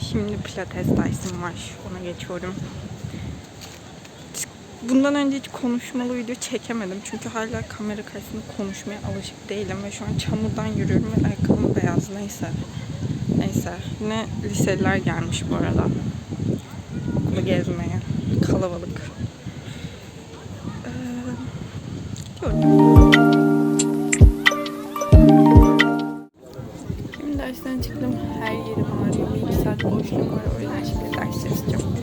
Şimdi pilates dersim var. Ona geçiyorum. Bundan önce hiç konuşmalı video çekemedim. Çünkü hala kamera karşısında konuşmaya alışık değilim. Ve şu an çamurdan yürüyorum ve ayakkabım beyaz. Neyse. Neyse. Yine liseliler gelmiş bu arada. Okulu gezmeye. Kalabalık. Ee, diyorum. Dersten çıktım. Her yerim ağrıyor. Bir iki saat boşluğum var. O yüzden şimdi ders çalışacağım.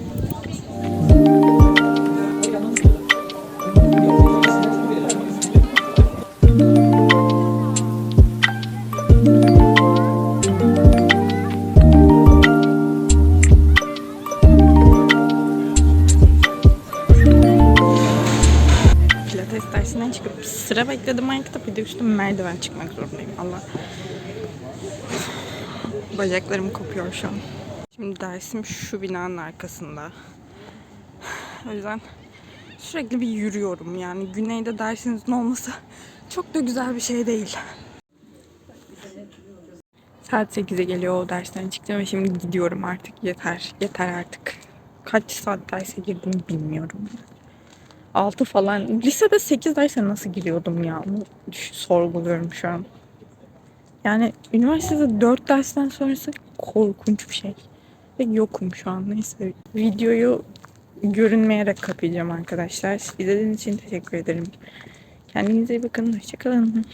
Pilates dersinden çıkıp sıra bekledim ayakta bir de üstüme merdiven çıkmak zorundayım. Allah. Bacaklarım kopuyor şu an. Şimdi dersim şu binanın arkasında. O yüzden sürekli bir yürüyorum. Yani güneyde dersinizin olması çok da güzel bir şey değil. Saat 8'e geliyor o dersten çıktım ve şimdi gidiyorum artık. Yeter. Yeter artık. Kaç saat derse girdim bilmiyorum. 6 falan. Lisede 8 derse nasıl giriyordum ya? Sorguluyorum şu an. Yani üniversitede 4 dersten sonrası korkunç bir şey. Ve yokum şu an. Neyse. Videoyu görünmeyerek kapayacağım arkadaşlar. İzlediğiniz için teşekkür ederim. Kendinize iyi bakın. Hoşçakalın.